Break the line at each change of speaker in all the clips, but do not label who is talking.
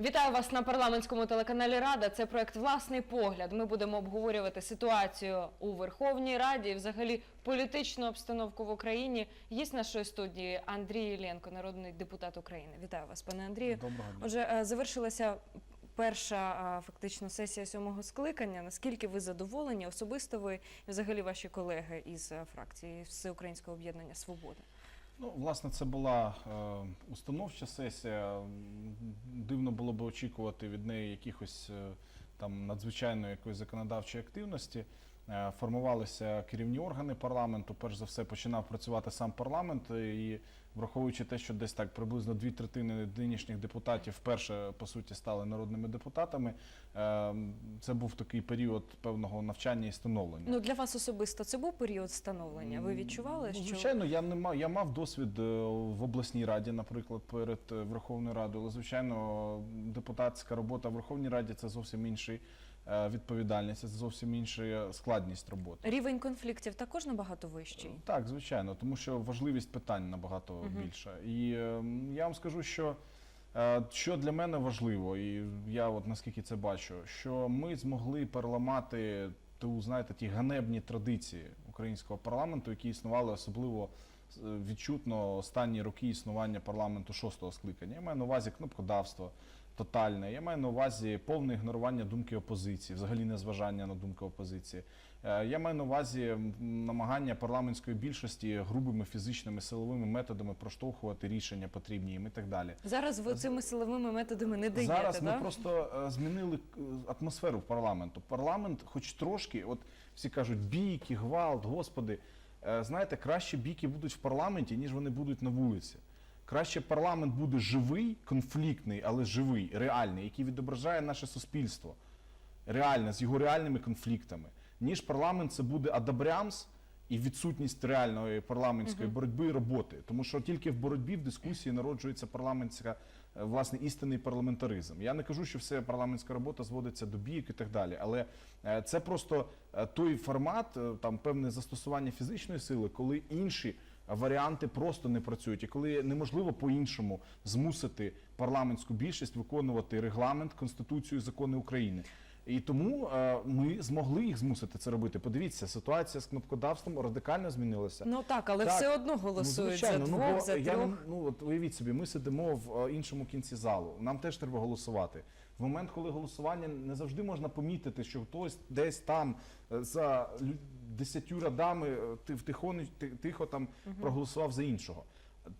Вітаю вас на парламентському телеканалі Рада. Це проект Власний погляд. Ми будемо обговорювати ситуацію у Верховній Раді, і взагалі політичну обстановку в Україні. Є з нашої студії Андрій Єленко, народний депутат України. Вітаю вас, пане Андрію.
Доброго дня.
Отже, е, завершилася перша е, фактично сесія сьомого скликання. Наскільки ви задоволені? Особисто ви і взагалі ваші колеги із е, фракції Всеукраїнського об'єднання Свобода?
Ну, власне, це була е, установча сесія. Дивно було б очікувати від неї якихось е, там надзвичайної якоїсь законодавчої активності. Е, формувалися керівні органи парламенту. Перш за все починав працювати сам парламент. І враховуючи те, що десь так приблизно дві третини нинішніх депутатів вперше по суті стали народними депутатами. е, Це був такий період певного навчання і становлення.
Ну для вас особисто це був період становлення. Ви відчували,
Ну,
що
звичайно, я не мав. Я мав досвід е, в обласній раді, наприклад, перед Верховною Радою. Але звичайно, депутатська робота в Верховній Раді це зовсім інший відповідальність, це зовсім інша складність роботи.
рівень конфліктів також набагато вищий?
Так, звичайно, тому що важливість питань набагато більша. І е, я вам скажу, що. е, Що для мене важливо, і я от наскільки це бачу, що ми змогли переламати ту, знаєте, ті ганебні традиції українського парламенту, які існували особливо е, відчутно останні роки існування парламенту шостого скликання. Я маю на увазі кнопкодавство тотальне. Я маю на увазі повне ігнорування думки опозиції, взагалі незважання на думки опозиції. Е, Я маю на увазі намагання парламентської більшості грубими фізичними силовими методами проштовхувати рішення потрібні їм і так далі.
Зараз ви цими силовими методами не даєте,
Зараз ми
да?
просто е, змінили е, атмосферу в парламенту. Парламент, хоч трошки, от всі кажуть, бійки, гвалт, господи. Е, Знаєте, краще бійки будуть в парламенті, ніж вони будуть на вулиці. Краще парламент буде живий, конфліктний, але живий, реальний, який відображає наше суспільство, реальне, з його реальними конфліктами, ніж парламент це буде адабрямс і відсутність реальної парламентської боротьби і роботи. Тому що тільки в боротьбі, в дискусії народжується парламентська е, власне істинний парламентаризм. Я не кажу, що вся парламентська робота зводиться до бійок і так далі, але е, це просто е, той формат, там певне застосування фізичної сили, коли інші варіанти просто не працюють, і коли неможливо по-іншому змусити парламентську більшість виконувати регламент, конституцію, і закони України. І тому е, ми змогли їх змусити це робити. Подивіться, ситуація з кнопкодавством радикально змінилася.
Ну так, але
Так,
все одно голосують за
звичайно,
двох,
ну, бо
за
я
трьох.
ну от уявіть собі, ми сидимо в е, іншому кінці залу. Нам теж треба голосувати. В момент, коли голосування не завжди можна помітити, що хтось десь там е, за десятью радами е, ти- втихо, тихо там проголосував за іншого.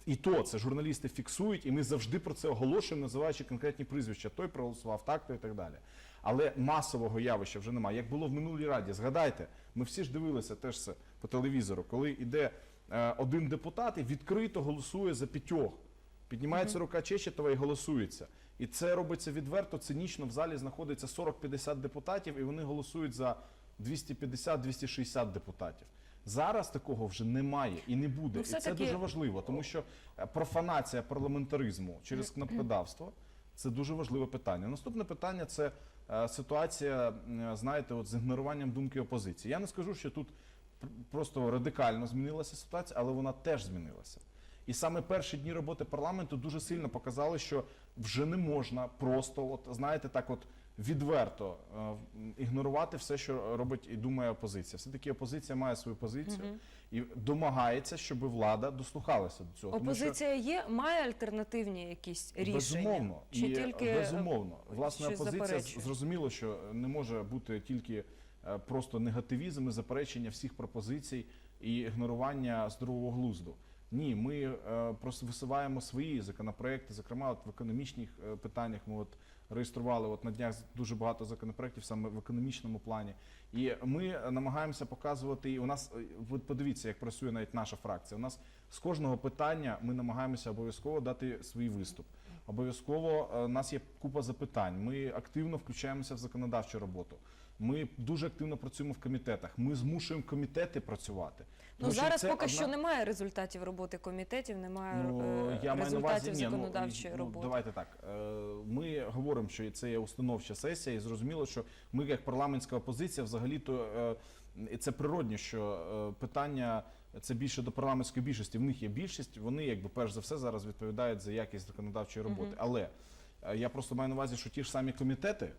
І то це журналісти фіксують, і ми завжди про це оголошуємо, називаючи конкретні прізвища. Той проголосував так, то і так далі. Але масового явища вже немає. Як було в минулій раді, згадайте, ми всі ж дивилися теж це по телевізору, коли йде е, один депутат і відкрито голосує за п'ятьох. Піднімається рука Чечетова і голосується. І це робиться відверто, цинічно. В залі знаходиться 40-50 депутатів, і вони голосують за 250-260 депутатів. Зараз такого вже немає і не буде.
Ну,
і це дуже важливо, тому що е, профанація парламентаризму через кнопкодавство це дуже важливе питання. Наступне питання це е, ситуація, знаєте, от з ігноруванням думки опозиції. Я не скажу, що тут просто радикально змінилася ситуація, але вона теж змінилася. І саме перші дні роботи парламенту дуже сильно показали, що вже не можна просто, от знаєте, так от відверто е, ігнорувати все, що робить і думає опозиція. Все таки опозиція має свою позицію і домагається, щоб влада дослухалася до цього. Тому що-
Опозиція є, має альтернативні якісь рішення?
Безумовно,
Чи
і
тільки е,
безумовно. Власне, опозиція
заперечує?
зрозуміло, що не може бути тільки е, просто негативізм і заперечення всіх пропозицій і ігнорування здорового глузду. Ні, ми е, просто висуваємо свої законопроекти, зокрема, от в економічних е, питаннях ми от реєстрували от на днях дуже багато законопроєктів саме в економічному плані. І ми намагаємося показувати. У нас е, ви подивіться, як працює навіть наша фракція. У нас з кожного питання ми намагаємося обов'язково дати свій виступ. Обов'язково е, у нас є купа запитань. Ми активно включаємося в законодавчу роботу. Ми дуже активно працюємо в комітетах. Ми змушуємо комітети працювати.
Ну зараз поки
одна-
що немає результатів роботи комітетів, немає
Ну,
е,
я маю на увазі,
результатів
ні, ну,
законодавчої
ну,
роботи.
Давайте так. е, Ми говоримо, що це є установча сесія, і зрозуміло, що ми, як парламентська опозиція, взагалі то е, і це природньо, що питання це більше до парламентської більшості. В них є більшість. Вони, якби перш за все, зараз відповідають за якість законодавчої роботи. Але Е, Я просто маю на увазі, що ті ж самі комітети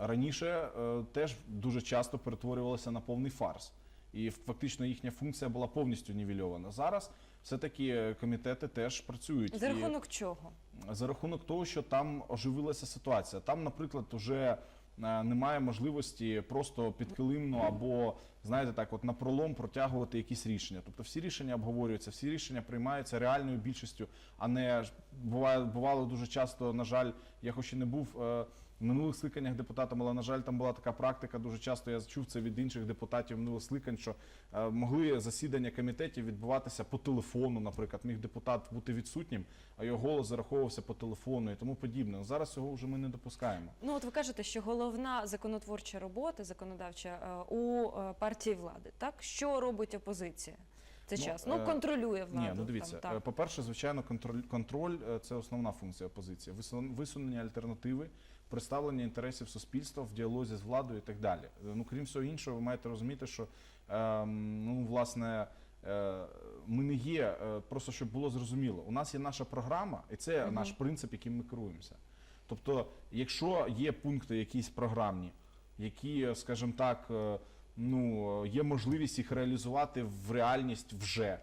раніше е, теж дуже часто перетворювалися на повний фарс. І фактично їхня функція була повністю нівельована. Зараз все-таки е, комітети теж працюють.
За
І-
рахунок чого?
за рахунок того, що там оживилася ситуація. Там, наприклад, вже е, немає можливості просто підкилимно або знаєте так, от на пролом протягувати якісь рішення. Тобто всі рішення обговорюються, всі рішення приймаються реальною більшістю, а не буває бувало дуже часто. На жаль, я хоч і не був. В минулих скликаннях депутатом, але на жаль, там була така практика. Дуже часто я чув це від інших депутатів минулих скликань, що е, могли засідання комітетів відбуватися по телефону. Наприклад, міг депутат бути відсутнім, а його голос зараховувався по телефону і тому подібне. Зараз цього вже ми не допускаємо.
Ну от ви кажете, що головна законотворча робота, законодавча е, у е, партії влади. Так що робить опозиція? Це
Ну,
час. Ну контролює владу.
Ні, ну дивіться,
там,
е, по-перше, звичайно, контроль, контроль це основна функція опозиції. Висун- Висунення альтернативи, представлення інтересів суспільства в діалозі з владою і так далі. Е, Ну, крім всього іншого, ви маєте розуміти, що ем, ну, власне. е, Ми не є е, просто щоб було зрозуміло. У нас є наша програма, і це
Мгм.
наш принцип, яким ми керуємося. Тобто, якщо є пункти якісь програмні, які, скажімо так, е, ну є можливість їх реалізувати в реальність вже,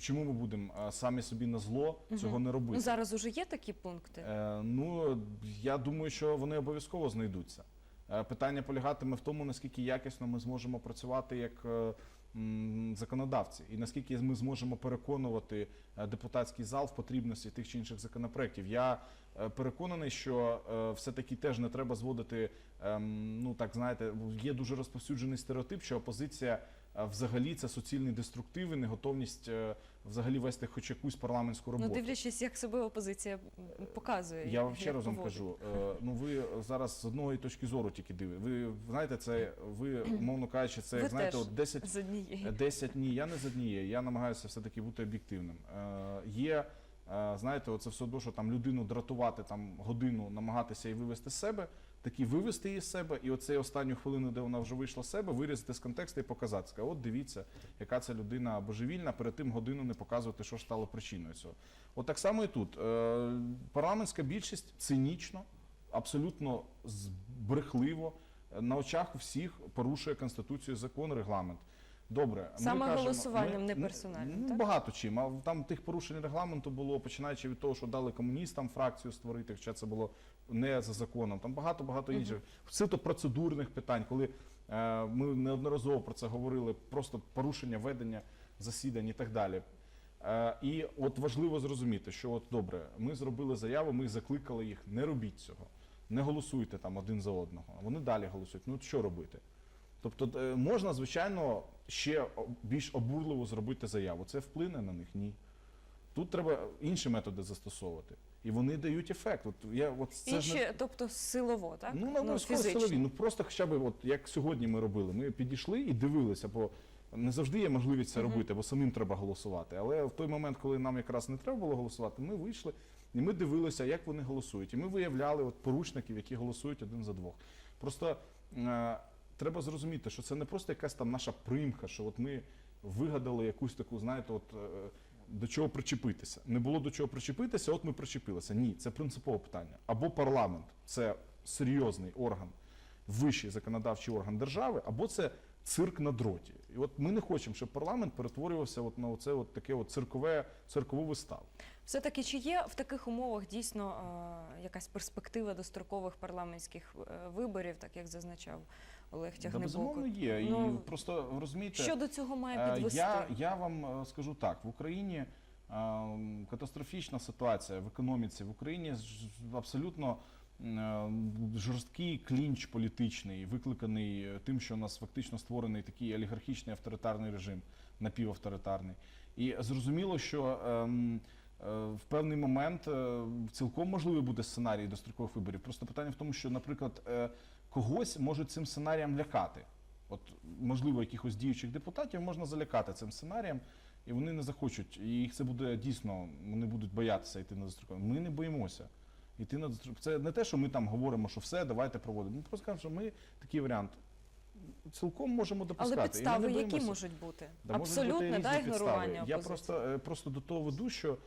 то чому ми будемо е, самі собі на зло цього не робити?
Ну зараз уже є такі пункти.
Е, ну я думаю, що вони обов'язково знайдуться. Е, Питання полягатиме в тому, наскільки якісно ми зможемо працювати як е, м, законодавці, і наскільки ми зможемо переконувати е, депутатський зал в потрібності тих чи інших законопроєктів. Я е, переконаний, що е, все-таки теж не треба зводити. ем, Ну так знаєте, є дуже розповсюджений стереотип, що опозиція е, взагалі це суцільний деструктив і неготовність е, взагалі вести хоч якусь парламентську роботу.
Ну дивлячись, як себе опозиція показує.
Я вам ще раз вам
поводить.
кажу. е, Ну ви зараз з одної точки зору тільки диви. Ви знаєте, це ви, умовно кажучи, це
Ви
як знаєте,
теж
от 10
з однієї.
10 ні, я не з однієї. Я намагаюся все-таки бути об'єктивним. Е, є, е, знаєте, оце все одно, що там людину дратувати там годину, намагатися її вивести з себе, такі вивести її з себе, і оцей останню хвилину, де вона вже вийшла з себе, вирізати з контексту і показати. Сказати, от дивіться, яка це людина божевільна, перед тим годину не показувати, що ж стало причиною цього. От так само і тут. Е, парламентська більшість цинічно, абсолютно брехливо, е, на очах у всіх порушує конституцію, закон, регламент. Добре, ми
Саме
кажемо-
голосуванням, не персонально,
ну,
так?
Багато чим. А там тих порушень регламенту було починаючи від того, що дали комуністам фракцію створити, хоча це було не за законом. Там багато багато інших суто процедурних питань, коли е, ми неодноразово про це говорили, просто порушення ведення засідань і так далі. Е, і от важливо зрозуміти, що от добре, ми зробили заяву, ми закликали їх, не робіть цього, не голосуйте там один за одного. Вони далі голосують. Ну от що робити? Тобто е, можна, звичайно, ще більш обурливо зробити заяву. Це вплине на них? Ні. Тут треба інші методи застосовувати. І вони дають ефект. От я от це
Інші,
ж не...
тобто силово, так?
Ну, обов'язково
фізично.
силові. Ну просто хоча б, от як сьогодні ми робили, ми підійшли і дивилися, бо не завжди є можливість це
Мгм.
робити, бо самим треба голосувати. Але в той момент, коли нам якраз не треба було голосувати, ми вийшли і ми дивилися, як вони голосують. І ми виявляли от порушників, які голосують один за двох. Просто е, треба зрозуміти, що це не просто якась там наша примха, що от ми вигадали якусь таку, знаєте, от. е, До чого причепитися? Не було до чого причепитися, от ми причепилися. Ні, це принципове питання. Або парламент це серйозний орган, вищий законодавчий орган держави, або це цирк на дроті. І от ми не хочемо, щоб парламент перетворювався от на оце от таке от циркове, циркову виставу.
Все-таки чи є в таких умовах дійсно е, якась перспектива дострокових парламентських е, виборів, так як зазначав Олег Тягнебок?
безумовно є.
Ну,
і просто розумієте,
Що до цього має
Е,
підвести?
Я, я вам е, скажу так: в Україні е, катастрофічна ситуація в економіці. В Україні абсолютно жорсткий клінч політичний, викликаний тим, що у нас фактично створений такий олігархічний авторитарний режим, напівавторитарний. І зрозуміло, що ем, е, в певний момент е, цілком можливий буде сценарій дострокових виборів. Просто питання в тому, що, наприклад, е, когось можуть цим сценарієм лякати. От, можливо, якихось діючих депутатів можна залякати цим сценарієм, і вони не захочуть. І їх це буде дійсно, вони будуть боятися йти на дострокові. Ми не боїмося. Йти на. Це не те, що ми там говоримо, що все, давайте проводимо. Ми просто кажемо, що ми такий варіант цілком можемо допускати.
Але підстави які можуть бути?
Да, можуть бути
Абсолютне
різні підстави. Я просто, е, просто до того веду, що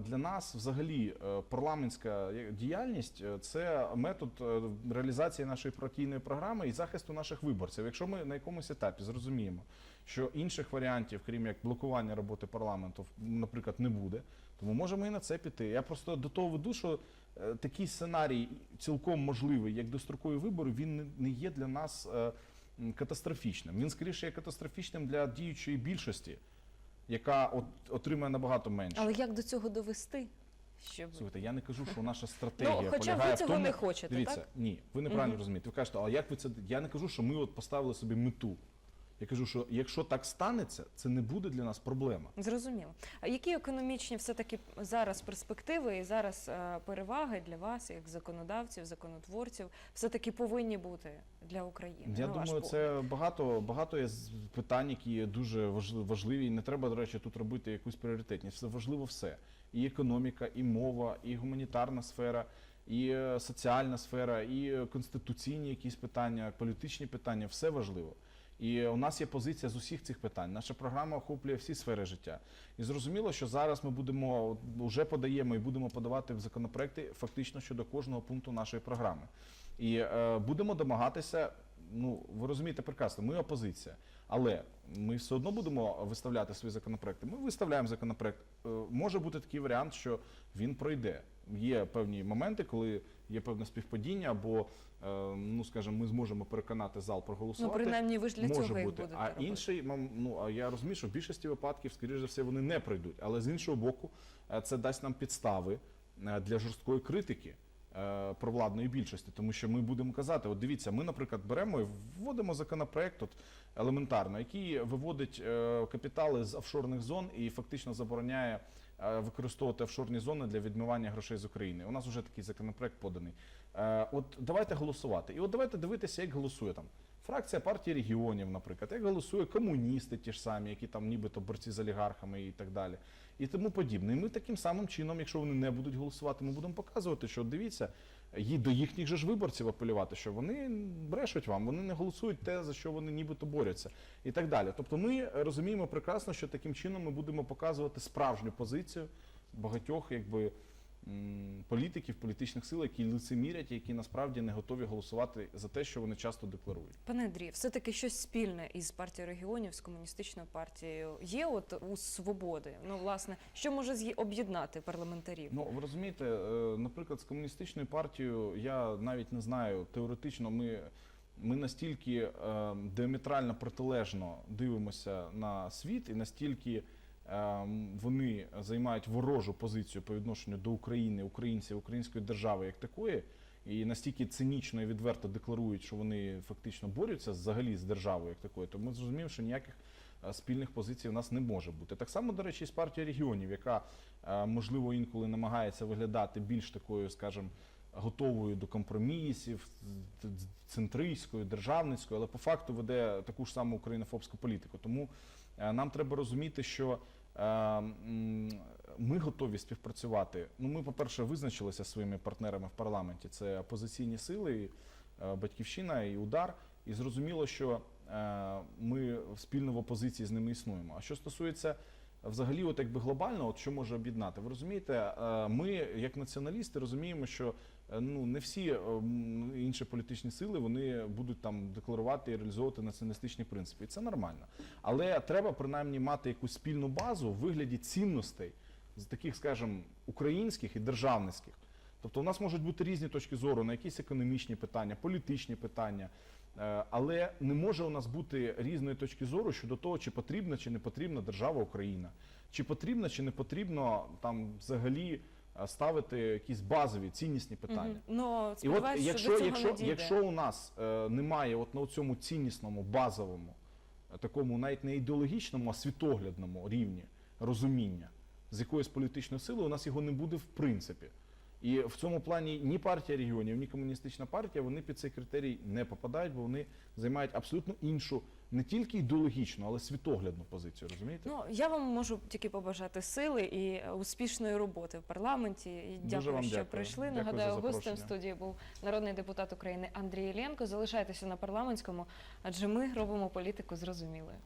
Для нас взагалі е, парламентська е, діяльність е, це метод е, реалізації нашої партійної програми і захисту наших виборців. Якщо ми на якомусь етапі зрозуміємо, що інших варіантів, крім як блокування роботи парламенту, наприклад, не буде, то ми можемо і на це піти. Я просто до того веду, що е, такий сценарій цілком можливий, як дострокові вибори, він не- є для нас е, катастрофічним. Він скоріше є катастрофічним для діючої більшості, яка от, отримує набагато менше.
Але як до цього довести? Щоб...
Слухайте, я не кажу, що наша стратегія
Ну, хоча
полягає
ви цього
в тому,
не хочете,
дивіться,
так?
ні, ви неправильно
Мгм.
розумієте. Ви кажете, а як ви це? Я не кажу, що ми от поставили собі мету. Я кажу, що якщо так станеться, це не буде для нас проблема.
Зрозуміло. А які економічні все-таки зараз перспективи і зараз е, переваги для вас, як законодавців, законотворців, все-таки повинні бути для України?
Я думаю, це багато, багато є питань, які є дуже важли- важливі. І не треба, до речі, тут робити якусь пріоритетність. Це важливо все. І економіка, і мова, і гуманітарна сфера, і е, соціальна сфера, і е, конституційні якісь питання, політичні питання все важливо. І у нас є позиція з усіх цих питань. Наша програма охоплює всі сфери життя. І зрозуміло, що зараз ми будемо вже подаємо і будемо подавати в законопроекти фактично щодо кожного пункту нашої програми. І е, будемо домагатися. Ну, ви розумієте прекрасно, ми опозиція, але ми все одно будемо виставляти свої законопроекти. Ми виставляємо законопроект. Е, може бути такий варіант, що він пройде. Є певні моменти, коли є певне співпадіння, або е, ну скажімо, ми зможемо переконати зал
Ну, принаймні, ви ж для цього
бути.
будете
А інший ну а я розумію, що в більшості випадків, скоріш за все, вони не пройдуть. Але з іншого боку, е, це дасть нам підстави е, для жорсткої критики е, провладної більшості, тому що ми будемо казати: от дивіться, ми, наприклад, беремо і вводимо законопроект, от елементарно, який виводить капітали з офшорних зон і фактично забороняє. Е, Використовувати офшорні зони для відмивання грошей з України. У нас вже такий законопроект поданий. Е, От давайте голосувати. І от давайте дивитися, як голосує там фракція партії регіонів, наприклад, як голосує комуністи, ті ж самі, які там нібито борці з олігархами і так далі, і тому подібне. І ми таким самим чином, якщо вони не будуть голосувати, ми будемо показувати, що дивіться, до їхніх же ж виборців апелювати, що вони брешуть вам, вони не голосують те, за що вони нібито борються, і так далі. Тобто, ми розуміємо прекрасно, що таким чином ми будемо показувати справжню позицію багатьох, якби. Політиків, політичних сил, які лицемірять, які насправді не готові голосувати за те, що вони часто декларують.
Пане Андрію, все-таки щось спільне із партією регіонів, з комуністичною партією є от у свободи. Ну, власне, що може об'єднати парламентарів?
Ну ви розумієте, е, наприклад, з комуністичною партією я навіть не знаю. Теоретично ми, ми настільки е, діаметрально протилежно дивимося на світ, і настільки вони займають ворожу позицію по відношенню до України, українців, української держави як такої. І настільки цинічно і відверто декларують, що вони фактично борються взагалі з державою як такою, то ми зрозуміємо, що ніяких е, спільних позицій у нас не може бути. Так само, до речі, з партією регіонів, яка е, можливо інколи намагається виглядати більш такою, скажімо, готовою до компромісів, центристською, державницькою, але по факту веде таку ж саму українофобську політику. Тому е, нам треба розуміти, що ми готові співпрацювати. Ну, ми, по-перше, визначилися своїми партнерами в парламенті. Це опозиційні сили, е, батьківщина і удар. І зрозуміло, що е, ми спільно в опозиції з ними існуємо. А що стосується взагалі, от якби глобально, от що може об'єднати? Ви розумієте, е, ми, як націоналісти, розуміємо, що е, ну не всі е, інші політичні сили вони будуть там декларувати і реалізовувати націоналістичні принципи. І це нормально. Але треба принаймні мати якусь спільну базу в вигляді цінностей з таких, скажімо, українських і державницьких. Тобто у нас можуть бути різні точки зору на якісь економічні питання, політичні питання. Е, Але не може у нас бути різної точки зору щодо того, чи потрібна чи не потрібна держава Україна, чи потрібно чи не потрібно там взагалі е, ставити якісь базові ціннісні питання.
Мгм. Ну,
І от
сподіваюся, що
якщо,
цього
якщо, якщо у нас е, немає от на цьому ціннісному, базовому, е, такому навіть не ідеологічному, а світоглядному рівні розуміння з якоїсь політичної сили, у нас його не буде в принципі. І в цьому плані ні партія регіонів, ні комуністична партія вони під цей критерій не попадають, бо вони займають абсолютно іншу, не тільки ідеологічну, але світоглядну позицію. Розумієте?
Ну, я вам можу тільки побажати сили і успішної роботи в парламенті. І
Дуже
дякую,
вам
що
дякую.
прийшли.
Дякую
Нагадаю, гостем студії був народний депутат України Андрій Іллєнко. Залишайтеся на парламентському, адже ми робимо політику зрозумілою.